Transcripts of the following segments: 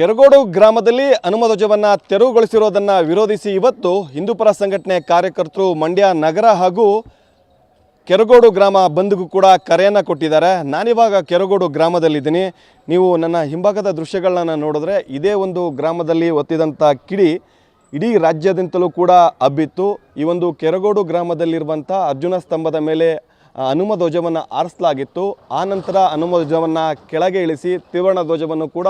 ಕೆರಗೋಡು ಗ್ರಾಮದಲ್ಲಿ ಹನುಮಧ್ವಜವನ್ನು ತೆರವುಗೊಳಿಸಿರೋದನ್ನು ವಿರೋಧಿಸಿ ಇವತ್ತು ಹಿಂದೂಪರ ಸಂಘಟನೆ ಕಾರ್ಯಕರ್ತರು ಮಂಡ್ಯ ನಗರ ಹಾಗೂ ಕೆರಗೋಡು ಗ್ರಾಮ ಬಂದ್ಗೂ ಕೂಡ ಕರೆಯನ್ನು ಕೊಟ್ಟಿದ್ದಾರೆ. ನಾನಿವಾಗ ಕೆರಗೋಡು ಗ್ರಾಮದಲ್ಲಿದ್ದೀನಿ. ನೀವು ನನ್ನ ಹಿಂಭಾಗದ ದೃಶ್ಯಗಳನ್ನ ನೋಡಿದ್ರೆ ಇದೇ ಒಂದು ಗ್ರಾಮದಲ್ಲಿ ಒತ್ತಿದಂಥ ಕಿಡಿ ಇಡೀ ರಾಜ್ಯದಿಂದಲೂ ಕೂಡ ಹಬ್ಬಿತ್ತು. ಈ ಒಂದು ಕೆರಗೋಡು ಗ್ರಾಮದಲ್ಲಿರುವಂಥ ಅರ್ಜುನ ಸ್ತಂಭದ ಮೇಲೆ ಹನುಮ ಧ್ವಜವನ್ನು ಆರಿಸಲಾಗಿತ್ತು. ಆ ನಂತರ ಹನುಮ ಕೆಳಗೆ ಇಳಿಸಿ ತ್ರಿವರ್ಣ ಧ್ವಜವನ್ನು ಕೂಡ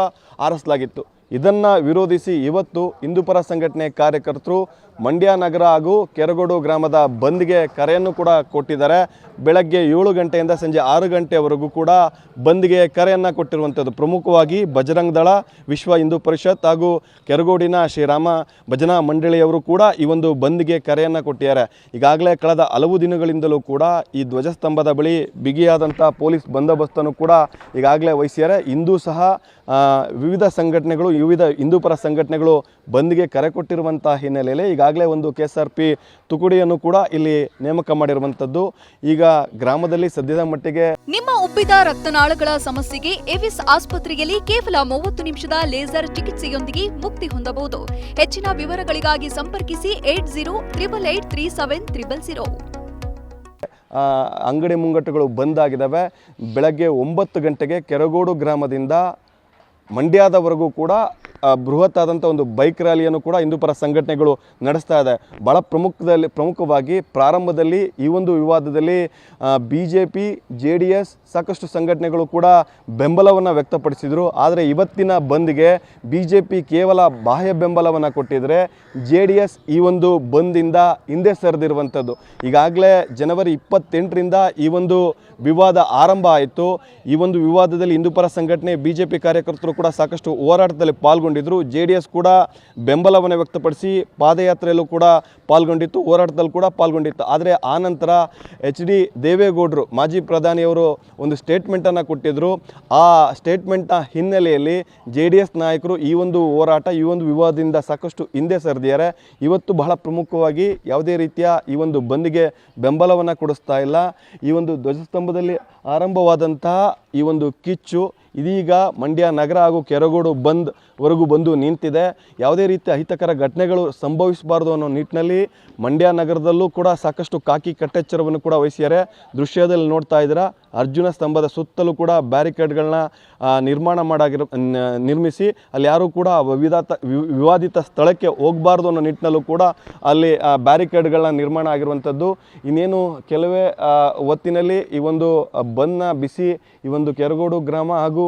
ಆರಿಸಲಾಗಿತ್ತು. ಇದನ್ನು ವಿರೋಧಿಸಿ ಇವತ್ತು ಹಿಂದೂಪರ ಸಂಘಟನೆ ಕಾರ್ಯಕರ್ತರು ಮಂಡ್ಯ ನಗರ ಹಾಗೂ ಕೆರಗೋಡು ಗ್ರಾಮದ ಬಂದ್ಗೆ ಕರೆಯನ್ನು ಕೂಡ ಕೊಟ್ಟಿದ್ದಾರೆ. ಬೆಳಗ್ಗೆ ಏಳು ಗಂಟೆಯಿಂದ ಸಂಜೆ ಆರು ಗಂಟೆವರೆಗೂ ಕೂಡ ಬಂದ್ಗೆ ಕರೆಯನ್ನು ಕೊಟ್ಟಿರುವಂಥದ್ದು ಪ್ರಮುಖವಾಗಿ ಬಜರಂಗ್ ದಳ, ವಿಶ್ವ ಹಿಂದೂ ಪರಿಷತ್ ಹಾಗೂ ಕೆರಗೋಡಿನ ಶ್ರೀರಾಮ ಭಜನಾ ಮಂಡಳಿಯವರು ಕೂಡ ಈ ಒಂದು ಬಂದ್ಗೆ ಕರೆಯನ್ನು ಕೊಟ್ಟಿದ್ದಾರೆ. ಈಗಾಗಲೇ ಕಳೆದ ಹಲವು ದಿನಗಳಿಂದಲೂ ಕೂಡ ಈ ಧ್ವಜಸ್ತಂಭದ ಬಳಿ ಬಿಗಿಯಾದಂಥ ಪೊಲೀಸ್ ಬಂದೋಬಸ್ತನ್ನು ಕೂಡ ಈಗಾಗಲೇ ವಹಿಸಿದ್ದಾರೆ. ಇಂದೂ ಸಹ ವಿವಿಧ ಸಂಘಟನೆಗಳು, ವಿವಿಧ ಹಿಂದೂಪರ ಸಂಘಟನೆಗಳು ಬಂದ್ಗೆ ಕರೆ ಕೊಟ್ಟಿರುವಂಥ ಹಿನ್ನೆಲೆಯಲ್ಲಿ ಈಗಾಗಲೇ ಒಂದು ಕೆ ಎಸ್ ಆರ್ ಪಿ ತುಕುಡಿಯನ್ನು ಕೂಡ ಇಲ್ಲಿ ನೇಮಕ ಮಾಡಿರುವಂಥದ್ದು. ಈಗ ಗ್ರಾಮದಲ್ಲಿ ಸದ್ಯದ ಮಟ್ಟಿಗೆ ನಿಮ್ಮ ಉಬ್ಬಿದ ರಕ್ತನಾಳಗಳ ಸಮಸ್ಯೆಗೆ ಎವಿಸ್ ಆಸ್ಪತ್ರೆಯಲ್ಲಿ ಕೇವಲ ಮೂವತ್ತು ನಿಮಿಷದ ಲೇಸರ್ ಚಿಕಿತ್ಸೆಯೊಂದಿಗೆ ಮುಕ್ತಿ ಹೊಂದಬಹುದು. ಹೆಚ್ಚಿನ ವಿವರಗಳಿಗಾಗಿ ಸಂಪರ್ಕಿಸಿ eight zero triple eight three seven triple zero. ಅಂಗಡಿ ಮುಂಗಟ್ಟುಗಳು ಬಂದ್ ಆಗಿದ್ದಾವೆ ಬೆಳಗ್ಗೆ ಒಂಬತ್ತು ಗಂಟೆಗೆ ಕೆರಗೋಡು ಗ್ರಾಮದಿಂದ ಮಂಡ್ಯದವರೆಗೂ ಕೂಡ ಬೃಹತ್ ಆದಂಥ ಒಂದು ಬೈಕ್ ರ್ಯಾಲಿಯನ್ನು ಕೂಡ ಹಿಂದೂಪರ ಸಂಘಟನೆಗಳು ನಡೆಸ್ತಾ ಇದೆ. ಭಾಳ ಪ್ರಮುಖದಲ್ಲಿ, ಪ್ರಮುಖವಾಗಿ ಪ್ರಾರಂಭದಲ್ಲಿ ಈ ಒಂದು ವಿವಾದದಲ್ಲಿ B J P J D S ಸಾಕಷ್ಟು ಸಂಘಟನೆಗಳು ಕೂಡ ಬೆಂಬಲವನ್ನು ವ್ಯಕ್ತಪಡಿಸಿದರು. ಆದರೆ ಇವತ್ತಿನ ಬಂದ್ಗೆ ಬಿ ಜೆ ಪಿ ಕೇವಲ ಬಾಹ್ಯ ಬೆಂಬಲವನ್ನು ಕೊಟ್ಟಿದ್ದರೆ ಜೆ ಡಿ ಎಸ್ ಈ ಒಂದು ಬಂದಿಂದ ಹಿಂದೆ ಸರಿದಿರುವಂಥದ್ದು ಈಗಾಗಲೇ ಜನವರಿ ಇಪ್ಪತ್ತೆಂಟರಿಂದ ಈ ಒಂದು ವಿವಾದ ಆರಂಭ ಆಯಿತು. ಈ ಒಂದು ವಿವಾದದಲ್ಲಿ ಹಿಂದೂಪರ ಸಂಘಟನೆ ಬಿ ಜೆ ಕಾರ್ಯಕರ್ತರು ಕೂಡ ಸಾಕಷ್ಟು ಹೋರಾಟದಲ್ಲಿ ಪಾಲ್ಗೊಂಡಿದ್ದರು ಜೆ ಡಿ ಎಸ್ ಕೂಡ ಬೆಂಬಲವನ್ನು ವ್ಯಕ್ತಪಡಿಸಿ ಪಾದಯಾತ್ರೆಯಲ್ಲೂ ಕೂಡ ಪಾಲ್ಗೊಂಡಿತ್ತು, ಹೋರಾಟದಲ್ಲಿ ಕೂಡ ಪಾಲ್ಗೊಂಡಿತ್ತು. ಆದರೆ ಆ ನಂತರ ಎಚ್ ಡಿ ದೇವೇಗೌಡರು, ಮಾಜಿ ಪ್ರಧಾನಿಯವರು ಒಂದು ಸ್ಟೇಟ್ಮೆಂಟನ್ನು ಕೊಟ್ಟಿದ್ದರು ಆ ಸ್ಟೇಟ್ಮೆಂಟ್ನ ಹಿನ್ನೆಲೆಯಲ್ಲಿ ಜೆ ಡಿ ಎಸ್ ನಾಯಕರು ಈ ಒಂದು ಹೋರಾಟ, ಈ ಒಂದು ವಿವಾದದಿಂದ ಸಾಕಷ್ಟು ಹಿಂದೆ ಸರಿದಿದ್ದಾರೆ. ಇವತ್ತು ಬಹಳ ಪ್ರಮುಖವಾಗಿ ಯಾವುದೇ ರೀತಿಯ ಈ ಒಂದು ಬಂದ್ಗೆ ಬೆಂಬಲವನ್ನು ಕೊಡಿಸ್ತಾ ಇಲ್ಲ. ಈ ಒಂದು ಧ್ವಜಸ್ತಂಭದಲ್ಲಿ ಆರಂಭವಾದಂತಹ ಈ ಒಂದು ಕಿಚ್ಚು ಇದೀಗ ಮಂಡ್ಯ ನಗರ ಹಾಗೂ ಕೆರಗೋಡು ಬಂದ್ ವರೆಗೂ ಬಂದು ನಿಂತಿದೆ. ಯಾವುದೇ ರೀತಿಯ ಅಹಿತಕರ ಘಟನೆಗಳು ಸಂಭವಿಸಬಾರ್ದು ಅನ್ನೋ ನಿಟ್ಟಿನಲ್ಲಿ ಮಂಡ್ಯ ನಗರದಲ್ಲೂ ಕೂಡ ಸಾಕಷ್ಟು ಕಾಕಿ ಕಟ್ಟೆಚ್ಚರವನ್ನು ಕೂಡ ವಹಿಸಿದ್ದಾರೆ. ದೃಶ್ಯದಲ್ಲಿ ನೋಡ್ತಾ ಇದ್ದೀರಾ ಅರ್ಜುನ ಸ್ತಂಭದ ಸುತ್ತಲೂ ಕೂಡ ಬ್ಯಾರಿಕೇಡ್ಗಳನ್ನ ನಿರ್ಮಾಣ ಮಾಡಾಗಿರೋ ನಿರ್ಮಿಸಿ ಅಲ್ಲಿ ಯಾರೂ ಕೂಡ ವಿವಾದಿತ ವಿವಾದಿತ ಸ್ಥಳಕ್ಕೆ ಹೋಗಬಾರ್ದು ಅನ್ನೋ ನಿಟ್ಟಿನಲ್ಲೂ ಕೂಡ ಅಲ್ಲಿ ಬ್ಯಾರಿಕೇಡ್ಗಳನ್ನ ನಿರ್ಮಾಣ ಆಗಿರುವಂಥದ್ದು. ಇನ್ನೇನು ಕೆಲವೇ ಹೊತ್ತಿನಲ್ಲಿ ಈ ಒಂದು ಬಂದ್ನ ಬಿಸಿ ಈ ಒಂದು ಕೆರಗೋಡು ಗ್ರಾಮ ಹಾಗೂ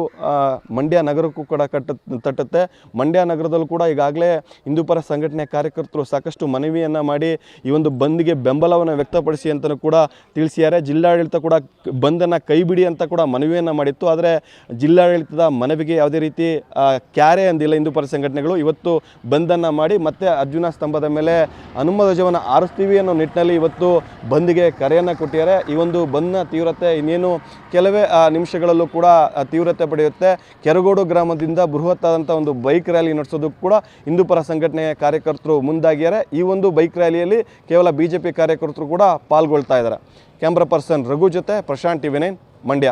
ಮಂಡ್ಯ ನಗರಕ್ಕೂ ಕೂಡ ಕಟ್ಟ ತಟ್ಟುತ್ತೆ. ಮಂಡ್ಯ ನಗರದಲ್ಲೂ ಕೂಡ ಈಗಾಗಲೇ ಹಿಂದೂಪರ ಸಂಘಟನೆ ಕಾರ್ಯಕರ್ತರು ಸಾಕಷ್ಟು ಮನವಿಯನ್ನು ಮಾಡಿ ಈ ಒಂದು ಬಂದ್ಗೆ ಬೆಂಬಲವನ್ನು ವ್ಯಕ್ತಪಡಿಸಿ ಅಂತಲೂ ಕೂಡ ತಿಳಿಸಿದ್ದಾರೆ. ಜಿಲ್ಲಾಡಳಿತ ಕೂಡ ಬಂದನ್ನು ಕೈ ಬಿಡಿ ಅಂತ ಕೂಡ ಮನವಿಯನ್ನು ಮಾಡಿತ್ತು. ಆದರೆ ಜಿಲ್ಲಾಡಳಿತದ ಮನವಿಗೆ ಯಾವುದೇ ರೀತಿ ಕ್ಯಾರೆ ಅಂದಿಲ್ಲ ಹಿಂದೂಪರ ಸಂಘಟನೆಗಳು. ಇವತ್ತು ಬಂದನ್ನು ಮಾಡಿ ಮತ್ತೆ ಅರ್ಜುನ ಸ್ತಂಭದ ಮೇಲೆ ಹನುಮ ಧ್ವಜವನ್ನು ಆರಿಸ್ತೀವಿ ಅನ್ನೋ ನಿಟ್ಟಿನಲ್ಲಿ ಇವತ್ತು ಬಂದ್ಗೆ ಕರೆಯನ್ನು ಕೊಟ್ಟಿದ್ದಾರೆ. ಈ ಒಂದು ಬಂದ್ನ ತೀವ್ರತೆ ಇನ್ನೇನು ಕೆಲವೇ ನಿಮಿಷಗಳಲ್ಲೂ ಕೂಡ ತೀವ್ರತೆ ಪಡೆಯುತ್ತೆ. ಕೆರಗೋಡು ಗ್ರಾಮದಿಂದ ಬೃಹತ್ತಾದಂಥ ಒಂದು ಬೈಕ್ ರ್ಯಾಲಿ ನಡೆಸೋದಕ್ಕೂ ಕೂಡ ಹಿಂದೂ ಪರ ಸಂಘಟನೆ ಕಾರ್ಯಕರ್ತರು ಮುಂದಾಗಿದ್ದಾರೆ. ಈ ಒಂದು ಬೈಕ್ ರ್ಯಾಲಿಯಲ್ಲಿ ಕೇವಲ ಬಿ ಕಾರ್ಯಕರ್ತರು ಕೂಡ ಪಾಲ್ಗೊಳ್ತಾ ಇದ್ದಾರೆ. ಕ್ಯಾಮ್ರಾ ಪರ್ಸನ್ ರಘು ಜೊತೆ ಪ್ರಶಾಂತ್ ಟಿವಿ ನೈನ್ ಮಂಡ್ಯ.